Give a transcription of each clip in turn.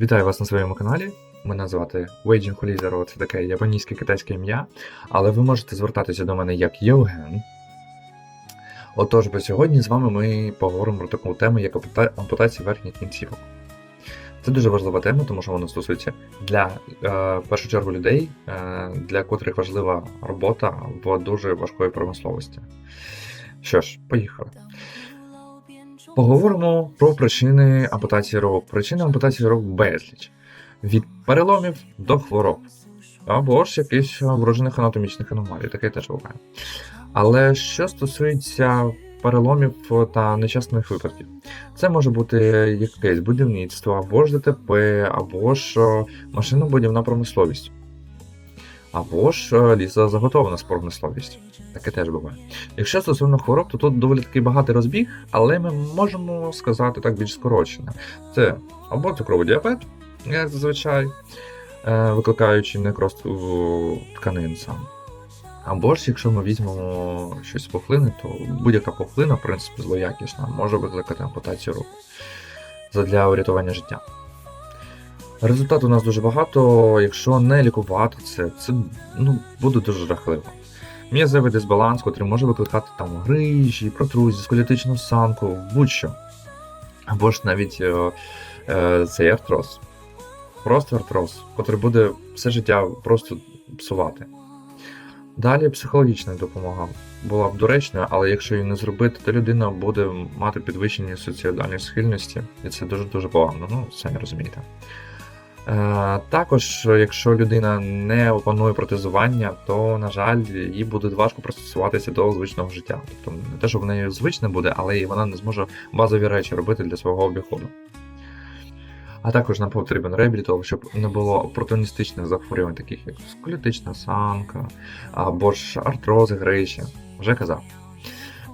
Вітаю вас на своєму каналі. Мене звати Waging Holizero, це таке японське китайське ім'я, але ви можете звертатися до мене як Євген. Отож, бо сьогодні з вами ми поговоримо про таку тему, як ампутація верхніх кінцівок. Це дуже важлива тема, тому що вона стосується для е, в першу чергу людей, е, для котрих важлива робота в дуже важкої промисловості. Що ж, поїхали. Поговоримо про причини ампутації рук. Причини ампутації рук безліч. Від переломів до хвороб. Або ж якихось вроджених анатомічних аномалій, таке теж буває. Але що стосується переломів та нещасних випадків, це може бути якесь будівництво, або ж ДТП, або ж машинобудівна промисловість, або ж е, лісозаготована промисловість. Таке теж буває. Якщо стосовно хвороб, то тут доволі такий багатий розбіг, але ми можемо сказати так більш скорочено. Це або цукровий діабет, як зазвичай, е, викликаючи некроз тканин сам. Або ж, якщо ми візьмемо щось з пухлини, то будь-яка пухлина, в принципі, злоякісна, може викликати ампутацію рук задля врятування життя. Результату у нас дуже багато, якщо не лікувати це, це ну, буде дуже жахливо. М'язевий дисбаланс, котрий може викликати там грижі, протрузії, сколіотичну осанку, будь-що. Або ж навіть е, е, цей артроз. Просто артроз, котрий буде все життя просто псувати. Далі психологічна допомога була б доречною, але якщо її не зробити, то людина буде мати підвищені соціальні схильності, і це дуже-дуже погано, ну, самі розумієте. Е, також, якщо людина не опанує протезування, то, на жаль, їй буде важко пристосуватися до звичного життя. Тобто не те, що в неї звичне буде, але і вона не зможе базові речі робити для свого обіходу. А також нам потрібен реабілітолог, щоб не було опортуністичних захворювань, таких як сколіотична осанка, або ж артрози, грижі. Вже казав.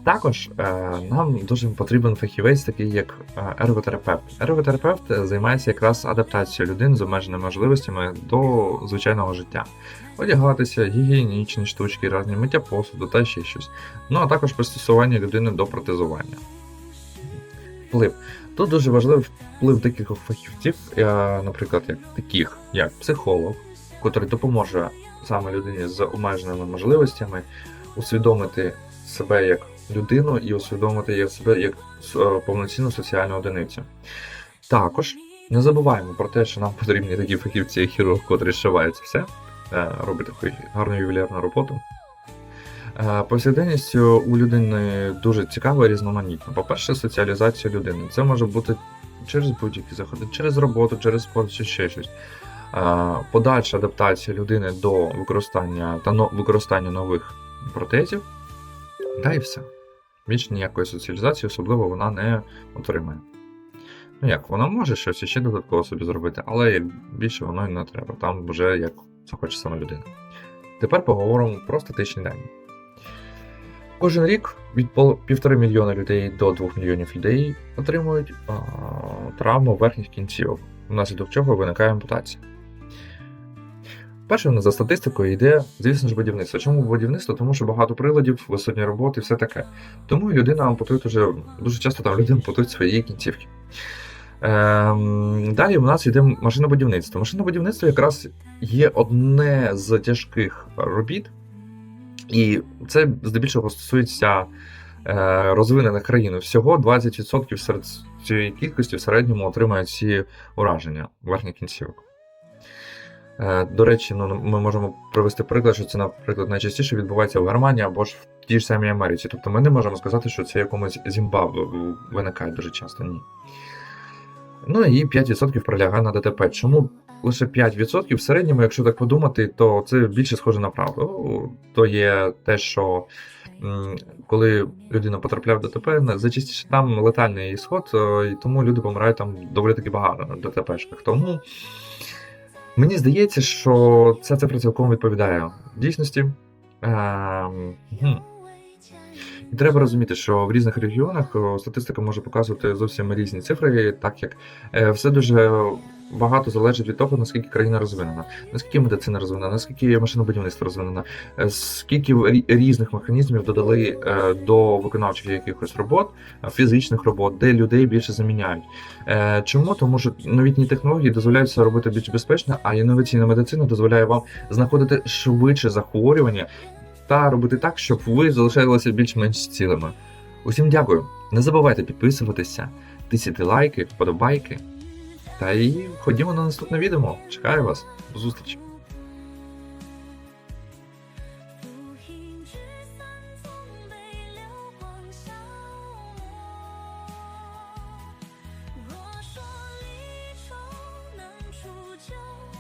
Також е, нам дуже потрібен фахівець, такий як е, ерготерапевт. Ерготерапевт займається якраз адаптацією людини з обмеженими можливостями до звичайного життя. Одягатися, гігієнічні штучки, різні миття посуду та ще щось. Ну а також пристосування людини до протезування. Вплив. Тут дуже важливий вплив декількох фахівців, е, наприклад, як таких, як психолог, котрий допоможе саме людині з обмеженими можливостями усвідомити себе як людину і усвідомити себе як е, повноцінну соціальну одиницю. Також не забуваємо про те, що нам потрібні такі фахівці, як хірург, котрий зшиває це все, е, робить таку гарну ювелірну роботу. Е, Повсякденність у людини дуже цікава і різноманітна. По-перше, соціалізація людини. Це може бути через будь-які заходи, через роботу, через спорт чи ще щось. Подальша адаптація людини до використання та використання нових протезів. Та і все. Більш ніякої соціалізації, особливо вона не отримає. Ну як, вона може щось ще додатково собі зробити, але більше воно і не треба. Там вже як захоче сама людина. Тепер поговоримо про статичні дані. Кожен рік від пол- півтори мільйона людей до 2 мільйонів людей отримують а, травму верхніх кінцівок, внаслідок чого виникає ампутація. Перше за статистикою йде, звісно ж, будівництво. Чому будівництво? Тому що багато приладів, висотні роботи, все таке. Тому людина ампутує вже дуже часто там люди ампутують свої кінцівки. Ем, далі у нас йде машинобудівництво. Машинобудівництво якраз є одне з тяжких робіт, і це здебільшого стосується е, розвинених країн. Всього 20% серед цієї кількості в середньому отримають ці ураження верхніх кінцівок. Е, До речі, ну, ми можемо привести приклад, що це, наприклад, найчастіше відбувається в Германії або ж в тій ж самій Америці. Тобто ми не можемо сказати, що це якомусь Зімбабве виникає дуже часто. Ні. Ну і 5% прилягає на ДТП. Чому лише 5%? В середньому, якщо так подумати, то це більше схоже на правду. То є те, що коли людина потрапляє в ДТП, зачастіше там летальний ісход, е, і тому люди помирають там доволі таки багато на ДТПшках. Тому мені здається, що ця цифра цілком відповідає дійсності. Ем. І треба розуміти, що в різних регіонах статистика може показувати зовсім різні цифри, так як е, все дуже багато залежить від того, наскільки країна розвинена, наскільки медицина розвинена, наскільки машинобудівництво розвинено, е, скільки різних механізмів додали е, до виконавчих якихось робот, е, фізичних робот, де людей більше заміняють. Чому? Тому що новітні технології дозволяють це робити більш безпечно, а інноваційна медицина дозволяє вам знаходити швидше захворювання та робити так, щоб ви залишалися більш-менш цілими. Усім дякую. Не забувайте підписуватися, тисяти лайки, вподобайки. Та і ходімо на наступне відео. Чекаю вас. До зустрічі!